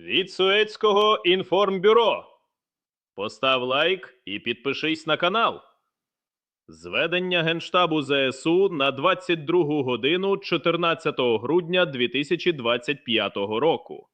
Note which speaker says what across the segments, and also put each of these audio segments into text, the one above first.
Speaker 1: від Суецького інформбюро. Постав лайк і підпишись на канал. Зведення Генштабу ЗСУ на 22 годину 14 грудня 2025 року.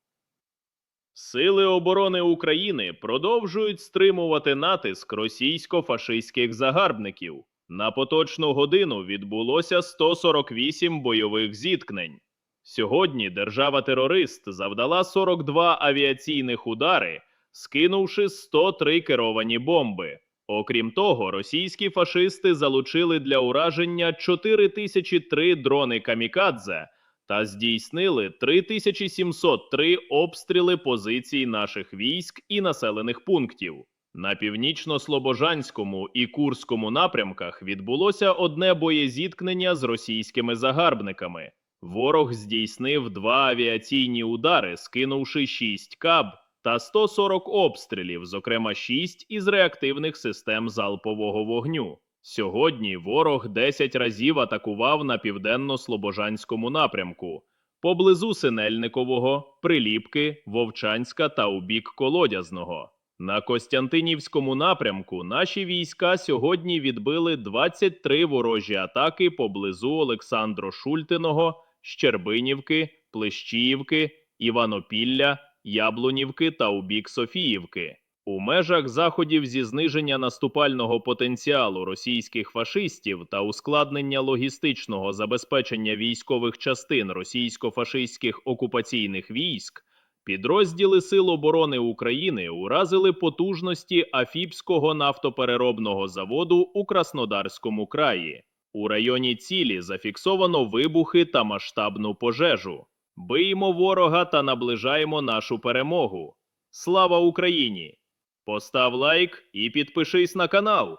Speaker 1: Сили оборони України продовжують стримувати натиск російсько-фашистських загарбників. На поточну годину відбулося 148 бойових зіткнень. Сьогодні держава-терорист завдала 42 авіаційних удари, скинувши 103 керовані бомби. Окрім того, російські фашисти залучили для ураження 4003 дрони камікадзе та здійснили 3703 обстріли позицій наших військ і населених пунктів. На північно-слобожанському і Курському напрямках відбулося одне боєзіткнення з російськими загарбниками. Ворог здійснив два авіаційні удари, скинувши 6 каб та 140 обстрілів, зокрема 6 із реактивних систем залпового вогню. Сьогодні ворог 10 разів атакував на південно-слобожанському напрямку, поблизу Синельникового, Приліпки, Вовчанська та у бік Колодязного. На Костянтинівському напрямку наші війська сьогодні відбили 23 ворожі атаки поблизу Олександро Шультиного, Щербинівки, Плещіївки, Іванопілля, Яблунівки та у бік Софіївки. У межах заходів зі зниження наступального потенціалу російських фашистів та ускладнення логістичного забезпечення військових частин російсько-фашистських окупаційних військ підрозділи Сил оборони України уразили потужності Афіпського нафтопереробного заводу у Краснодарському краї. У районі цілі зафіксовано вибухи та масштабну пожежу. Биємо ворога та наближаємо нашу перемогу. Слава Україні! Постав лайк і підпишись на канал.